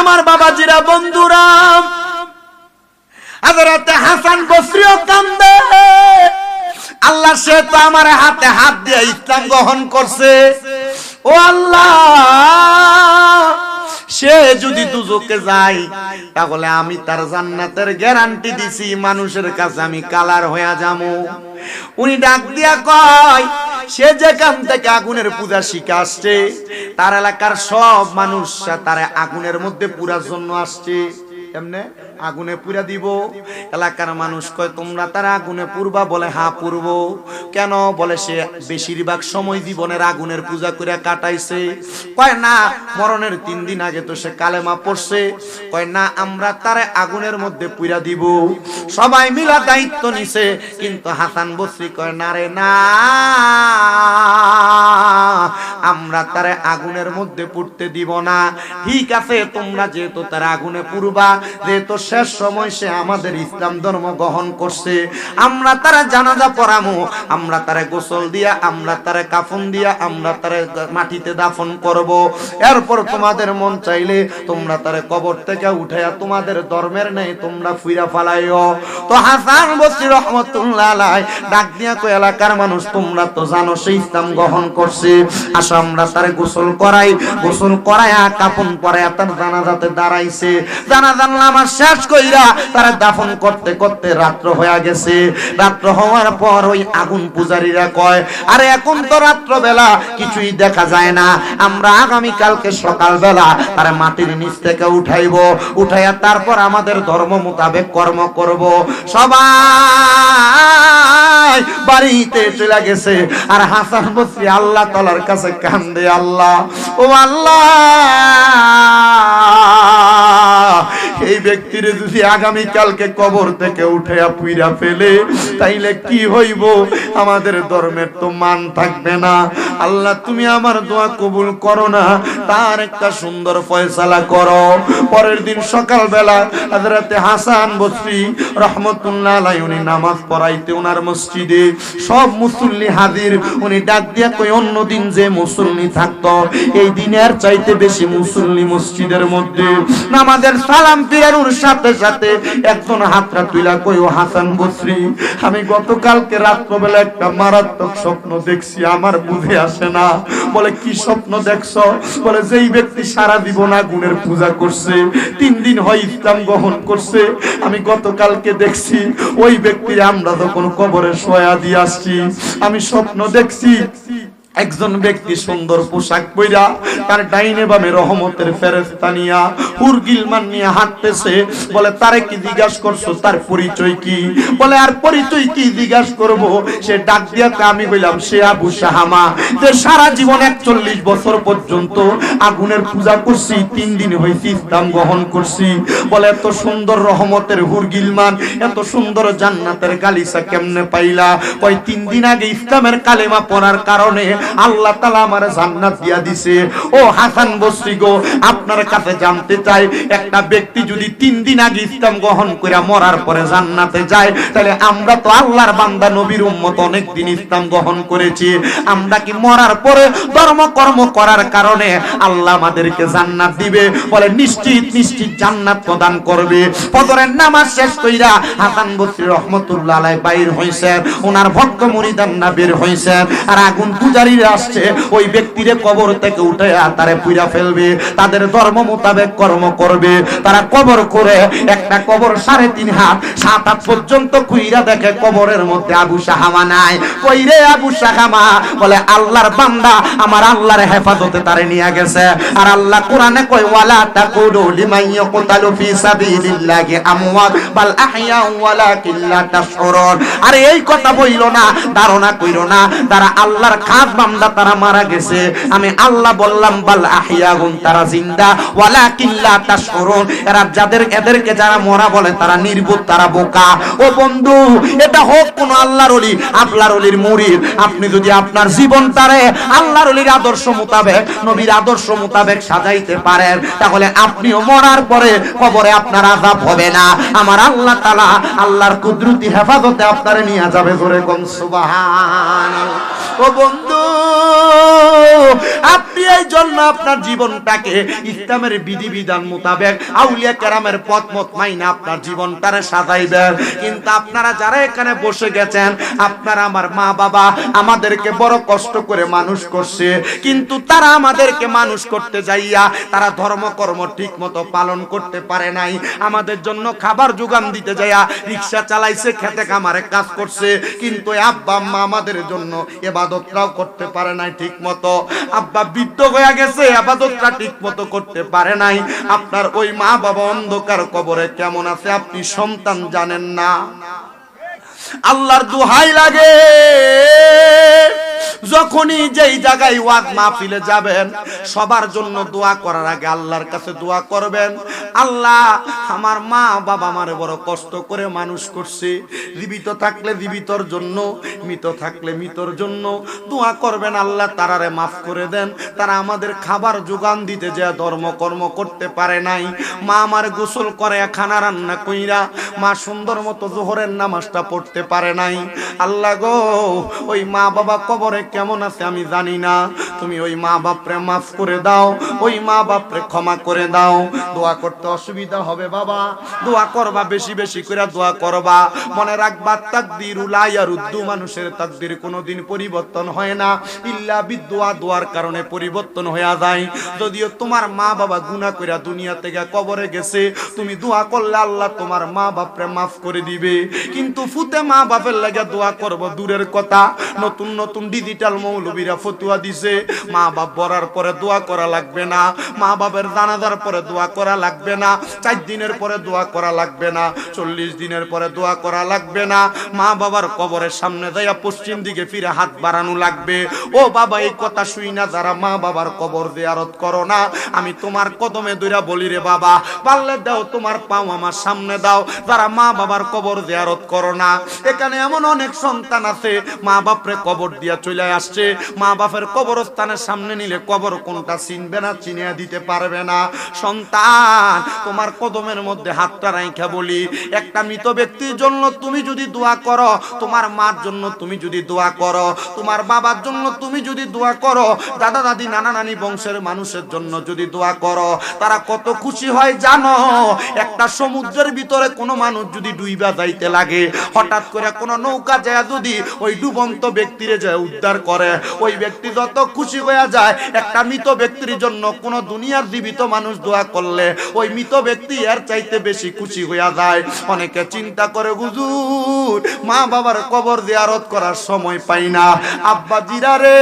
আমার বাবাজিরা, বন্ধুরা হাজরাতে হাসান বসরিও কান্দে। আল্লাহ, সে তো আমার হাতে হাত দিয়ে ইসলাম গ্রহণ করছে। ও আল্লাহ! সে যদি দুজকে যায়, তাহলে আমি তার জান্নাতের গ্যারান্টি দিছি, মানুষের কাছে আমি কালার হয়ে যাব। উনি ডাক দিয়া কয়, সে যেখান থেকে আগুনের পূজা শিখে আসছে, তার এলাকার সব মানুষ তার আগুনের মধ্যে পুরার জন্য আসছে। এমনে আগুনে পুরা দিব। এলাকার মানুষ কয়, তোমরা তারা আগুনে পুরবা বলে হা পুরব কেন? বলে সে বেশিরভাগ সময় জীবনের আগুনের পূজা করে কাটাইছে। কয়, না, মরণের তিন দিন আগে তো সে কালেমা পড়ছে। কয়, না, আমরা তার আগুনের মধ্যে পুরা দিব। সবাই মিলা দায়িত্ব নিছে, কিন্তু হাসান বসরি কয়, না রে, না, আমরা তারে আগুনের মধ্যে পুড়তে দিব না। ঠিক আছে, তোমরা যেহেতু তার আগুনে পুরবা যেহেতু শেষ সময় সে আমাদের ইসলাম ধর্ম গ্রহণ করছে। আমরা তারা জানাজা পড়ামো, আমরা তারে গোসল দিয়া, আমরা তারে কাফন দিয়া, আমরা তারে মাটিতে দাফন করব। এরপর তোমাদের মন চাইলে তোমরা তারে কবর থেকে উঠাইয়া তোমাদের ধর্মের নেই তোমরা ফুইরা ফালাইও। তো হাসান বসরি রহমতুল্লাহ ডাক দিয়া কই এলাকার মানুষ, তোমরা তো জানো সে ইসলাম গ্রহণ করছে। আসো, আমরা তারে গোসল করাই। গোসল করায়া কাফন পরায়া তার জানাজাতে দাঁড়াইছে। জানাজান আমার শেষ কইরা তারা দাফন করতে করতে রাত্র হয়ে গেছে। রাত্র হওয়ার পর ওই আগুন পূজারীরা কয়, আরে এখন তো রাত্র বেলা কিছুই দেখা যায় না। আমরা আগামী কালকে সকাল বেলা তার মাটির নিচ থেকে উঠাইব। উঠাইয়া তারপর আমাদের ধর্ম মোতাবেক কর্ম করব। সবাই বাড়িতে চলে গেছে। আর হাসান বসরি আল্লাহ তালার কাছে কান্দে আল্লাহ। ও আল্লাহ! এই ব্যক্তির যদি আগামী কালকে কবর থেকে উঠে পুইরা ফেলে, তাইলে কি হইব? আমাদের ধর্মের তো মান থাকবে না। আল্লাহ, তুমি আমার দোয়া কবুল করো না। তার একটা সুন্দর ফয়সালা করো। পরের দিন সকাল বেলা হযরতে হাসান বসরি রহমতুল্লাহ আলাই উনি নামাজ পড়াইতে ওনার মসজিদে, সব মুসল্লি হাজির। উনি ডাক দিয়া কই অন্য দিন যে মুসল্লি থাকতো, এই দিনের চাইতে বেশি মুসল্লি মসজিদের মধ্যে। নামাজের সালাম ফিরানোর সাথে সাথে একজন হাতরা তুইলা কই ও হাসান বসরি, আমি গতকালকে রাত্রবেলা একটা মারাত্মক স্বপ্ন দেখছি, আমার বুঝে আসে না। বলে, কি স্বপ্ন দেখছ? বলে, যেই ব্যক্তি সারা জীবন আগুনের পূজা করছে। তিন দিন হয় ইসলাম গ্রহণ করছে। আমি গতকালকে দেখছি, ওই ব্যক্তি আমরা যখন কবরে সয়া দিয়ে আসছি, আমি স্বপ্ন দেখছি একজন ব্যক্তি সুন্দর পোশাক পইরা তার ডাইনে বামে রহমতের ফেরেস্তা নিয়া হুরগিলমান নিয়ে হাঁটতেছে। বলে, তারে কি জিজ্ঞাসা করছ? তার পরিচয় কি? বলে, আর পরিচয় কি জিজ্ঞাসা করব? সে ডাক দিয়াতে আমি বললাম সে আবু সাহামা, যে সারা জীবন একচল্লিশ বছর পর্যন্ত আগুনের পূজা করছি, তিন দিন হয়েছি ইসলাম গ্রহণ করছি। বলে, এত সুন্দর রহমতের হুরগিল মান, এত সুন্দর জান্নাতের গালিসা কেমনে পাইলা? কয়, তিন দিন আগে ইসলামের কালেমা পড়ার কারণে আল্লাহ তালা আমার জান্নাত দিয়া দিছে। ও হাসান বসরি গো, আপনার কাছে জানতে চাই, একটা ব্যক্তি যদি তিন দিন আগে ইসলাম গ্রহণ করে মরার পরে জান্নাতে যায়, তাহলে আমরা তো আল্লাহর বান্দা, নবীর উম্মত অনেক দিন ইসলাম গ্রহণ করেছি। আমরা কি মরার পরে ধর্ম কর্ম করার কারণে আল্লাহ আমাদেরকে জান্নাত দিবে? বলে, নিশ্চিত নিশ্চিত জান্নাত প্রদান করবে। ফজরের নামাজ শেষ কইরা হাসান বসরি রহমতুল্লাহ আলাই বাইর হইছেন। ওনার ভক্ত মুরিদান না বের হইছেন। আর আগুন পূজারীরা আসছে, ওই ব্যক্তিরে কবর থেকে উঠে তারে পুইরা ফেলবে, তাদের ধর্ম মোতাবেক কর্ম করবে। তারা কবর করে একটা কবর সাড়ে তিন হাত, সাত হাত পর্যন্ত কুইরা দেখে কবরের মধ্যে আবু সাহামা নাই। কই রে আবু সাহামা? বলে, আল্লাহর বান্দা আমার আল্লাহর হেফাজতে তারে নিয়ে গেছে। আর আল্লাহ কোরআনে কই ওয়ালা তাকুলু লিমান ইয়াকতালু ফি সাবিলিল্লাহি আমওয়াত, বাল আহইয়া ওয়ালাকিন লা তাশউরুন আরে এই কথা বইলো না, ধারণা কইরো না, তারা আল্লাহর খাস বান্দা তারা মারা গেছে। আমি আল্লাহ বললাম, বাল আহিয়াহুম, তারা জিন্দা। ওয়ালাকিন লা তাশউরুন এরা যাদের, এদেরকে যারা মরা বলে, তারা নির্বোধ, তারা বোকা। ও বন্ধু, এটা হোক কোন আল্লাহর ওলি, আপনার ওলির মুরিদ। আপনি যদি আপনার জীবনটারে আল্লাহর ওলির আদর্শ মোতাবেক, নবীর আদর্শ মোতাবেক সাজাইতে পারেন, তাহলে আপনিও মরার পরে কবরে আপনার আযাব হবে না। আমার আল্লাহ তাআলা আল্লাহর কুদরতি হেফাজতে আপনারে নিয়ে যাবে জোরে কোন, সুবহানাল্লাহ। ও বন্ধু, আপনি এই জন্য আপনার জীবনটাকে ইসলামের বিধিবিধান মোতাবেক আউলিয়া কেরামের পথ মত আপনার জীবনটারে সাজাইবেন। কিন্তু আপনারা যারা এখানে বসে গেছেন, আপনারা আমার মা বাবা আমাদেরকে বড় কষ্ট করে মানুষ করছে। কিন্তু তারা আমাদেরকে মানুষ করতে যাইয়া তারা ধর্মকর্ম ঠিক মতো পালন করতে পারে নাই। আমাদের জন্য খাবার যোগান দিতে যাইয়া রিক্সা চালাইছে, খেতে কামারে কাজ করছে। কিন্তু আব্বা আম্মা আমাদের জন্য এবাদতটাও করতে পারে নাই ঠিক মতো আব্বা বৃদ্ধ হয়ে গেছে, আবাদতরা ঠিক মতো করতে পারে নাই। আপনার ওই মা বাবা অন্ধকার কবরে কেমন আছে আপনি সন্তান জানেন না? আল্লাহর দুহাই লাগে। যখনই যেই জায়গায় ওয়াজ মাহফিলে যাবেন, সবার জন্য দোয়া করার আগে আল্লাহর কাছে দোয়া করবেন। আল্লাহ, আমার মা বাবা আমারে বড় কষ্ট করে মানুষ করছে। জীবিত থাকলে জীবিতর জন্য, মৃত থাকলে মৃতর জন্য দোয়া করবেন। আল্লাহ তারারে মাফ করে দেন। তারা আমাদের খাবার যোগান দিতে যে ধর্মকর্ম করতে পারে নাই। মা আমার গোসল করে খানা রান্না কইরা মা সুন্দর মতো জোহরের নামাজটা পড়তে পারে নাই। আল্লাহ গো ওই মা বাবা কবরে কেমন আছে আমি জানি না। তুমি ওই মা বাপরে মাফ করে দাও, ওই মা বাপরে ক্ষমা করে দাও। দোয়া করতে অসুবিধা হবে বাবা। দোয়া করবা, বেশি বেশি করে দোয়া করবা। মনে রাখবা, তাকদির উলাইয়ার উদ্দু মানুষের তাকদির কোনোদিন পরিবর্তন হয় না। ইল্লা বিদুয়া দোয়ার কারণে পরিবর্তন হয়ে যায়। যদিও তোমার মা বাবা গুনাহ কইরা দুনিয়া থেকে কবরে গেছে, তুমি দোয়া করলে আল্লাহ তোমার মা বাপরে মাফ করে দিবে। কিন্তু ফুতে মা বাপের লাগে দোয়া করব দূরের কথা। নতুন নতুন ডিজিটাল মৌলবীরা ফতুয়া দিছে। মা বাপ বরার পরে দোয়া করা লাগবে না মা বাপের জানাজার পরে দোয়া করা লাগবে না, চার দিনের পরে দোয়া করা লাগবে না, চল্লিশ দিনের পরে দোয়া করা লাগবে না মা বাবার কবরের সামনে যাইয়া পশ্চিম দিকে ফিরে হাত বাড়ানো লাগবে। ও বাবা, এই কথা শুই না, যারা মা বাবার কবর জিয়ারত করো না, আমি তোমার কদমে দইরা বলি রে বাবা, পারলে দাও তোমার পাও আমার সামনে দাও, যারা মা বাবার কবর জিয়ারত করো না। এখানে এমন অনেক সন্তান আছে মা বাপরে কবর দিয়া চলে আসছে মা বাপের কবরস্থানের সামনে নিলে কবর কোনটা চিনবে না, চিনিয়ে দিতে পারবে না। সন্তান, তোমার কদমের মধ্যে হাতটা রাইখা বলি। একটা মৃত ব্যক্তির জন্য তুমি যদি দোয়া করো, তোমার মার জন্য তুমি যদি দোয়া করো, তোমার বাবার জন্য তুমি যদি দোয়া করো, দাদা, দাদি, নানা, নানি বংশের মানুষের জন্য যদি দোয়া করো, তারা কত খুশি হয় জানো? একটা সমুদ্রের ভিতরে কোনো মানুষ যদি ডুইবা যাইতে লাগে, হঠাৎ করে কোনো নৌকা যায় যদি, ওই ডুবন্ত ব্যক্তিরে যায় উদ্ধার করে। ওই ব্যক্তি যত খুশি হয়ে যায়। একটা মৃত ব্যক্তির জন্য কোন দুনিয়ার জীবিত মানুষ দোয়া করলে ওই মৃত ব্যক্তি এর চাইতে বেশি খুশি হয়ে যায়। অনেকে চিন্তা করে, হুজুর, মা বাবার কবর জিয়ারত করার সময় পাই না। আব্বা জিরা রে,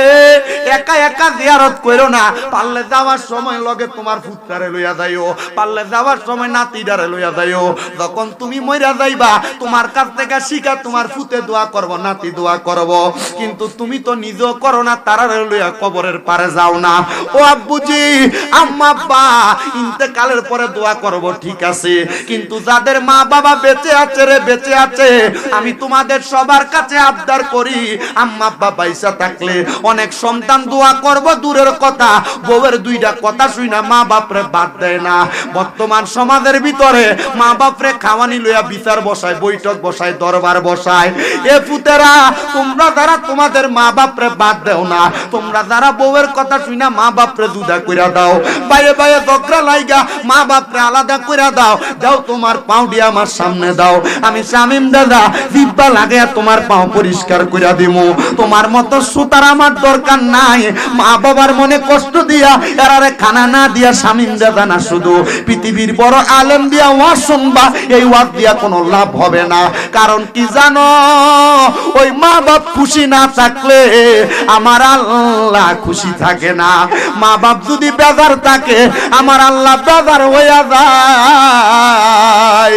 একা একা জিয়ারত করো না। পারলে যাওয়ার সময় লগে তোমার ফুটকারে লইয়া যাইও। পারলে যাওয়ার সময় নাতিডারে লইয়া যাইও। যখন তুমি মইরা যাইবা, তোমার কাছ থেকে শিখা তোমার ফুতে দোয়া করব, নাতি দোয়া করব। কিন্তু তুমি তো নিজেও করো না, তারারে লইয়া কবরের পারে যাও না। ও আব্বুজি, আম্মা, আব্বা, ইন্তেকালের পরে দোয়া করব, ঠিক আছে। কিন্তু যাদের মা বাবা বেঁচে আছে রে, বেঁচে আছে, আমি তোমাদের সবার কাছে আবদার করি। আম্মা, আব্বা পয়সা থাকলে অনেক সন্তান দোয়া করব, দূরের কথা। বউয়ের দুইটা কথা শুই না মা বাপরে বাদ দেয় না। বর্তমান সমাজের ভিতরে মা বাপরে খাওয়ানি লইয়া বিচার বসায়, বৈঠক বসায়, দরবার বসায়। এ পুতেরা, তোমরা যারা তোমাদের মা বাপরে বাদ দেও না, তোমরা যারা বউয়ের কথা শুই না মা বাপরে দুদা কইরা দাও। বাইরে বাইরে দকরা লাইগা, মা বাপরে আলাদা কইরা দাও। দাও তোমার দিয়ে আমার সামনে দাও। আমি শামিম দাদা জিব্বা লাগে তোমার পাও পরিষ্কার কইরা দিমু। তোমার মতো সুতার আমার দরকার নাই। মা বাবার মনে কষ্ট দিয়া, এরারে খানা না দিয়া শামিম দাদা না শুধু। পৃথিবীর বড় আলেম দিয়া ওয়াজ শুনবা, এই ওয়াজ দিয়া কোনো লাভ হবে না। কারণ কি জানো? ওই মা বাপ খুশি না থাকলে আমার আল্লাহ খুশি থাকে না। মা বাপ যদি বেজার থাকে, আমার আল্লাহ বেজার হইয়া যায়।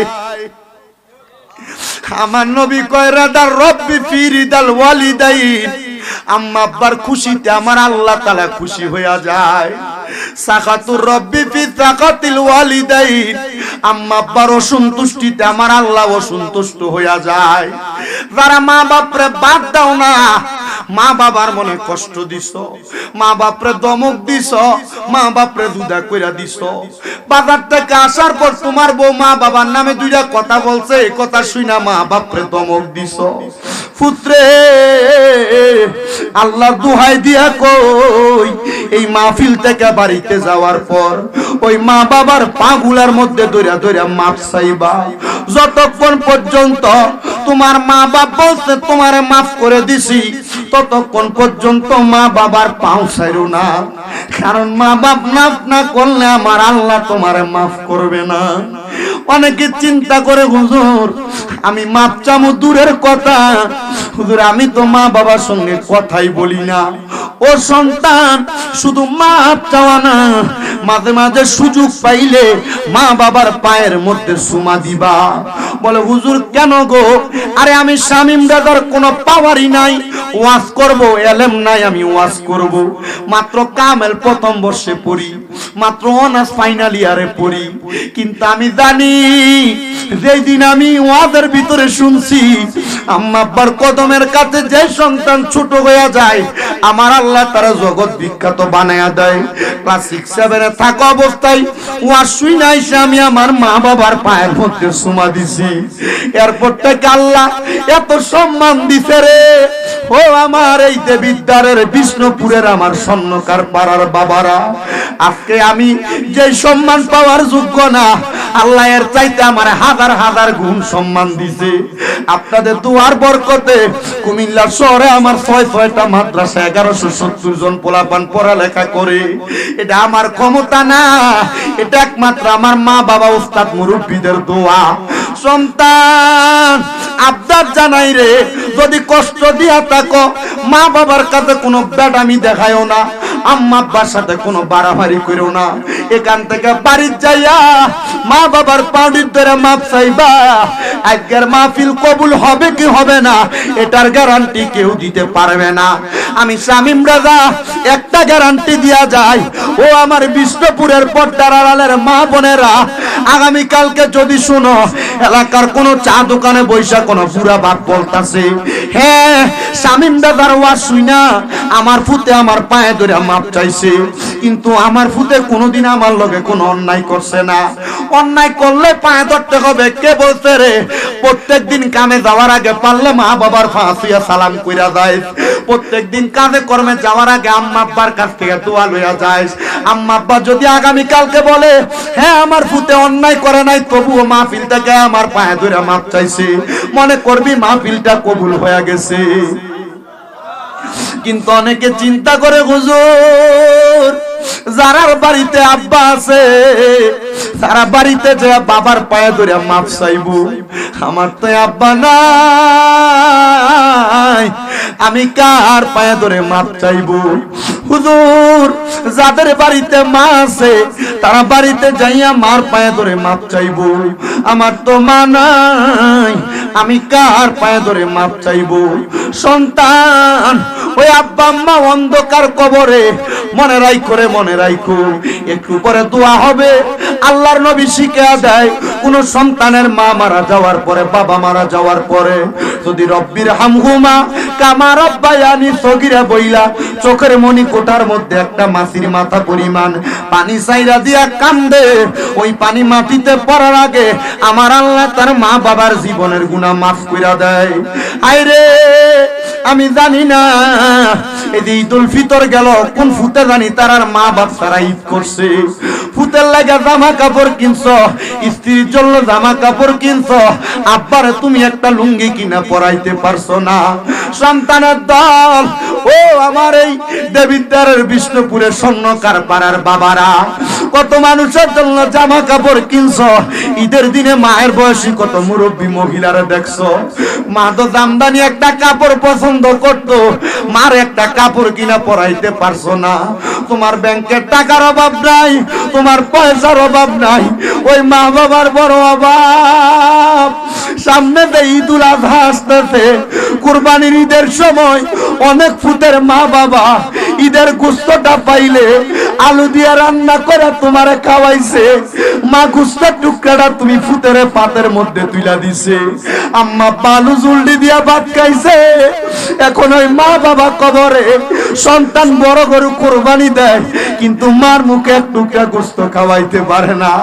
আমার নবী কয় রাদার রব্বি ফিরিদাল ওয়ালিদাইন। আম্মা আব্বার খুশিতে আমার আল্লাহ তাআলা খুশি হইয়া যায়। সাকাতুর রব্বি ফি সাকাতিল ওয়ালিদাইন। আম্মা আব্বার অসন্তুষ্টিতে আমার আল্লাহ অসন্তুষ্ট হইয়া যায়। যারা মা বাপরে বাদ দাও না মা বাবার মনে কষ্ট দিস মা বাপরে দমক দিস মা বাপরে দুধা কইরা দিস বাজার থেকে আসার পর তোমার বউ মা বাবার নামে দুইটা কথা বলছে, এই কথা শুই না মা বাপরে দমক দিছ। পুত্রে, আল্লাহ দুহাই দিয়া কই, এই মাহফিল থেকে বাড়িতে যাওয়ার পর ওই মা বাবার পাগুলার মধ্যে দইরা দইরা মাপ চাইবা। যতক্ষণ পর্যন্ত তোমার মা বাপ বলছে, তোমারে মাফ করে দিছি, ততক্ষণ পর্যন্ত মা বাবার পাও ছাইরো না। কারণ মা বাপ মাফ না করলে আমার আল্লাহ তোমারে মাফ করবে না। অনেকে চিন্তা করে, হুজুর, আমি মাপ চামো দূরের কথা। হুজুর, আমি তো মা বাবার সঙ্গে কথাই বলি না। ও সন্তান শুধু মাপ চাওয়া না। মাঝে মাঝে সুযোগ পাইলে মা বাবার পায়ের মধ্যে সুমা দিবা। বলে, হুজুর, কেন গো? আরে আমি শামিম দাদার কোনো পাওয়ারই নাই। ওয়াজ করব, এলেম নাই, আমি ওয়াজ করব। মাত্র কামেল প্রথম বর্ষে পড়ি। মাত্র অনার্স ফাইনাল ইয়ারে পড়ি। কিন্তু আমি জানি যেই দিন আমি ওয়াজের ভিতরে শুনছি, আম্মা আব্বার কদমের কাছে যে সন্তান ছোট হয়ে যায়, আমার আল্লাহ তারা জগৎ বিখ্যাত বানায়া দেয়। ক্লাস সিক্স সেভেনে থাকা অবস্থায় ওয়াজ শুই নাই আমি আমার মা বাবার পায়ের মধ্যে সুমা দিছি। এরপর থেকে আল্লাহ এত সম্মান দিছে রে। ও আমার এই দেবিদ্বারের বিষ্ণুপুরের আমার স্বর্ণকার পাড়ার বাবারা। আজকে আমি যে সম্মান পাওয়ার যোগ্য না, আল্লাহ এর চাইতে আমার হাজার হাজার গুণ সম্মান দিছে। আপনাদের দুয়ার বরকতে কুমিল্লা শহরে আমার ছয় ছয়টা মাদ্রাসা, এগারোশো সত্তর জন পোলাপান পড়ালেখা করে। এটা আমার ক্ষমতা না, এটা একমাত্র আমার মা বাবা উস্তাদ, মুরব্বীদের দোয়া। সন্তান, আবদার জানাই রে, যদি কষ্ট দিয়া থাকো, মা বাবার কাছে কোনো ব্যাডামি দেখায়ও না, আম্মা আব্বার সাথে কোনো বাড়াবাড়ি করো না। এখান থেকে বাড়ির যাইয়া মা বাবার পাউডির ধরে মাপ চাইবা, আজকের মাহফিল কবুল হবে কি হবে না, এটার গ্যারান্টি কেউ দিতে পারবে না। আমি শামিম রাজা, একটা গ্যারান্টি দিয়া যায় ও আমার বিষ্ণুপুরের পর্দার আড়ালের মা বোনেরা, আগামীকালকে যদি শুনো এলাকার কোনো চা দোকানে বৈশা কোনো বুড়া বাপ বলতাছে হ্যাঁ শামিম দাদার ওয়াজ শুই না, আমার ফুতে আমার পায়ে ধরে মাপ চাইছে, কিন্তু আমার ফুতে কোনোদিন আমার লগে কোনো অন্যায় করছে না। অন্যায় করলে পায়ে ধরতে হবে, কে বলছে রে? প্রত্যেক দিন কামে যাওয়ার আগে পারলে মা বাবার ফাঁসিয়া সালাম কইরা যায় প্রত্যেক দিন কাজে কর্মে যাওয়ার আগে আম্মা আব্বার কাছ থেকে দোয়া লইয়া যায় আম্মা আব্বা যদি আগামী কালকে বলে হ্যাঁ আমার ফুতে অন্যায় করে নাই, তবুও মাহফিল থেকে আমার পায়ে ধরে মাপ চাইছে। মনে করবি মাহফিলটা কবুল হয়ে গেছে। কিন্তু অনেকে চিন্তা করে, হুজুর, যারার বাড়িতে আব্বা আছে, তারা বাড়িতে যে বাবার পায়ে ধরে মাপ চাইব, আমার তো আব্বা নাই। আমি কার পায়ে ধরে মাপ চাইব? হুজুর, যাদের বাড়িতে মা আছে, তারা বাড়িতে যাইয়া মার পায়ে ধরে মাপ চাইব। আমার তো মা নাই, আমি কার পায়ে ধরে মাপ চাইব? সন্তান, ওই আব্বা আম্মা অন্ধকার কবরে, মনে রাই করে মনে রাইখো। একটু পরে দোয়া হবে, আল্লাহর নবী শিখে দেয়, কোন সন্তানের মা মারা যাওয়ার পরে, বাবা মারা যাওয়ার পরে, যদি রব্বির হামহুমা, কামা রব্বায়ানি সগিরা বইলা, চোখের মনি কোটার মধ্যে একটা মাসির মাথা পরিমাণ। পানি চাইরা দিয়া কান্দে। ওই পানি মাটিতে পড়ার আগে আমার আল্লাহ তার মা বাবার জীবনের গুণা মাফ করে দেয়। আইরে! আমি জানি না। এই যে ঈদুল ফিতর গেল, কোন ফুতে জানি তার আর মা বাপ তারা ঈদ করছে? ফুতের লাগা জামা কাপড় কিনছ, স্ত্রীর জন্য জামা কাপড় কিনছ, আব্বারে তুমি একটা লুঙ্গি কিনা পরাইতে পারছ না। সন্তানের দল, ও আমার এই দেবিদ্বারের বিষ্ণুপুরের স্বর্ণকার পাড়ার বাবারা, কত মানুষের জন্য জামা কাপড় কিনছ, ঈদের দিনে মায়ের বয়সী কত মুরব্বী মহিলারা দেখছ। মা তো দামদানি একটা কাপড় পছন্দ করতো। মার একটা কাপড় কিনা পরাইতে পারছ না। তোমার ব্যাংকের টাকার অভাব নাই, তোমার পয়সার অভাব নাই। ওই মা বাবার বড় অভাব। সামনে দিয়ে ঈদুল আজহা আসতেছে, কুরবানির ঈদের সময় অনেক ফুতের মা বাবা ঈদের গুস্তটা পাইলে আলু দিয়া রান্না করে তোমারে খাওয়াইছে। মা গুস্তার টুকরাটা তুমি ফুতের পাতের মধ্যে তুলা দিছে। আম্মা বালু জুলডি দিয়া ভাত খাইছে। এখন ওই মা বাবা কবরে সন্তান বড় গরু কোরবানি দেয়, কিন্তু মার মুখে এক টুকরা গোস্ত খাওয়াইতে পারে না।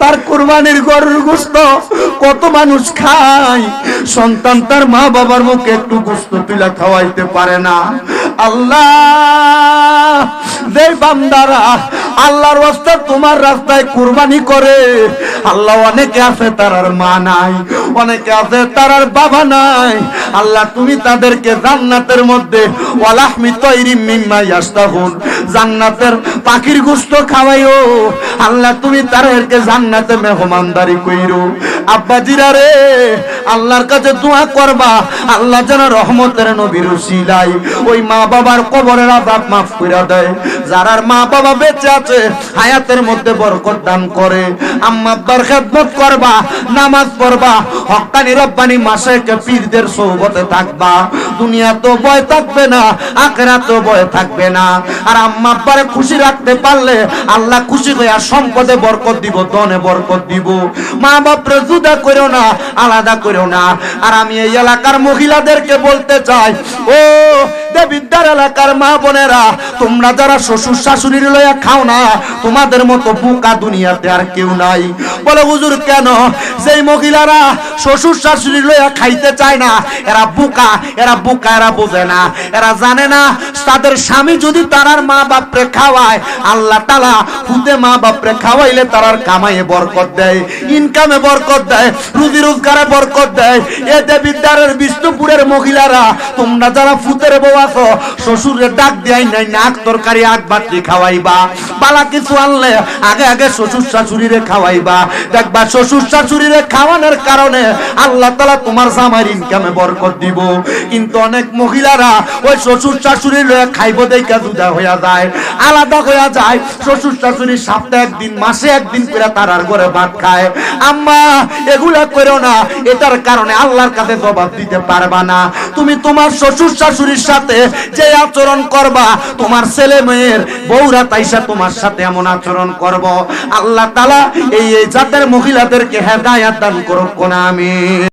তার কোরবানির গরুর গোস্ত কত মানুষ খায়। সন্তান তার মা বাবার মুখে একটু গোস্ত তুলা খাওয়াইতে পারে না। আল্লাহ! বান্দারা, আল্লাহর রাস্তা তোমার রাস্তায় কুরবানি করে। আল্লাহ অনেকে আছে তার আর মা নাই, অনেকে আছে বাবা নাই। আল্লাহ তুমি তাদেরকে জান্নাতের মধ্যে, ওয়ালাহমি তৈরি মিম্মা ইয়াস্তাহুন জান্নাতের পাখির গোস্ত খাওয়াইও। আল্লাহ তুমি তাদেরকে জান্নাতে মেহমানদারি কইরো। আব্বা জিরা রে আল্লাহর কাছে দোয়া করবা। আল্লাহ যেন রহমতের নবীর উসিলাই ওই মা বাবার কবরের আজাব মাফ করে দেয়। যারার মা বাবা বেঁচে আছে, হায়াতের মধ্যে বরকত দান করে। আম্মা আব্বার খেদমত করবা, নামাজ পড়বা হক্কানি রব্বানি মাসে কে পীরদের সৌবতে থাকবা। দুনিয়া তো ভয় থাকবে না আখেরা তো ভয় থাকবে না। আর আম্মা আব্বারে খুশি রাখতে পারলে আল্লাহ খুশি হয়ে আর সম্পদে বরকত দিব, ধনে বরকত দিব। মা বাপরে জুদা করো না, আলাদা না। আর আমি এই এলাকার মহিলাদেরকে বলতে চাই, ও দেবিদ্যার এলাকার মা বোনেরা, তোমরা যারা শ্বশুর শাশুড়ির লয়া খাও না, তোমাদের মতো বোকা দুনিয়াতে আর কেউ নাই। বলে হুজুর, কেন? সেই মহিলারা শ্বশুর শাশুড়ি লইয়া খাইতে চায় না, এরা বোকা এরা বোকা, এরা বোঝে না। এরা জানে না, তাদের স্বামী যদি তারার মা বাপরে খাওয়ায়, আল্লাহ তালা ফুতে মা বাপরে খাওয়াইলে তারার কামাইয়ে বরকত দেয় ইনকামে বরকত দেয় রুজি রোজগারে বরকত দেয়। এ দেবিদ্যারের বিষ্ণুপুরের মহিলারা, তোমরা যারা ফুতের বউ আছো শ্বশুরের ডাক দেয় নাই, নাক তরকারি, আগ বাটি খাওয়াইবা। বালা কিছু আনলে আগে আগে শ্বশুর শাশুড়িরে খাওয়াইবা। দেখবা শ্বশুর শাশুড়িরে খাওয়ানোর কারণে আল্লাহ তালা তোমার জামার ইনকামে বরকত দিব। কিন্তু অনেক মহিলারা ওই শ্বশুর শাশুড়ির লয়ে খাইব দেখা জুদা হইয়া যায়, আলাদা হইয়া যায়। শ্বশুর শাশুড়ি সপ্তাহে একদিন, মাসে একদিন করে তারার ঘরে ভাত খায়। আম্মা, এগুলা করো না, এটার কারণে আল্লাহর কাছে জবাব দিতে পারবা না। তুমি তোমার শ্বশুর শাশুড়ির সাথে যে আচরণ করবা, তোমার ছেলে মেয়ের বউরা তাইসা তোমার সাথে এমন আচরণ করব। আল্লাহ তালা এই এই জাতের মহিলাদেরকে হেদায়াত দান করুক কোন আমি